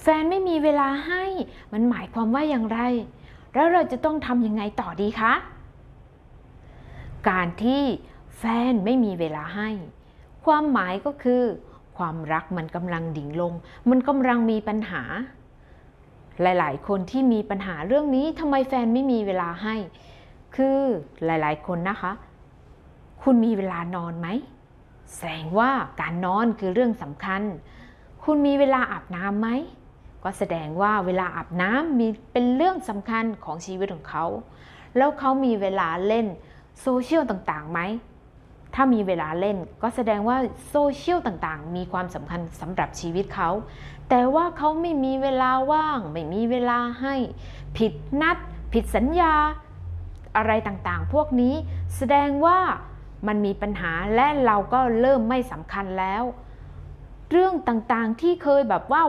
แฟนไม่มีเวลาให้ มันหมายความว่าอย่างไร แล้วเราจะต้องทำยังไงต่อดีคะ การที่แฟนไม่มีเวลาให้ ความหมายก็คือ ความรักมันกำลังดิ่งลง มันกำลังมีปัญหา หลาย ๆ คนที่มีปัญหาเรื่องนี้ทำไมแฟนไม่มีเวลาให้ คือหลาย ๆ คนนะคะ คุณมีเวลานอนไหม แสดงว่าการนอนคือเรื่องสำคัญ คุณมีเวลาอาบน้ำไหม ก็แสดงว่าเวลาอาบน้ำมีเป็นเรื่องสำคัญของชีวิตของเขา แล้วเขามีเวลาเล่นโซเชียลต่างๆไหม ถ้ามีเวลาเล่นก็แสดงว่าโซเชียลต่างๆ มีความสำคัญสำหรับชีวิตเขา แต่ว่าเขาไม่มีเวลาว่าง ไม่มีเวลาให้ ผิดนัด ผิดสัญญา อะไรต่างๆ พวกนี้แสดงว่ามันมีปัญหาและเราก็เริ่มไม่สำคัญแล้ว เรื่องต่างๆที่เคยแบบว่า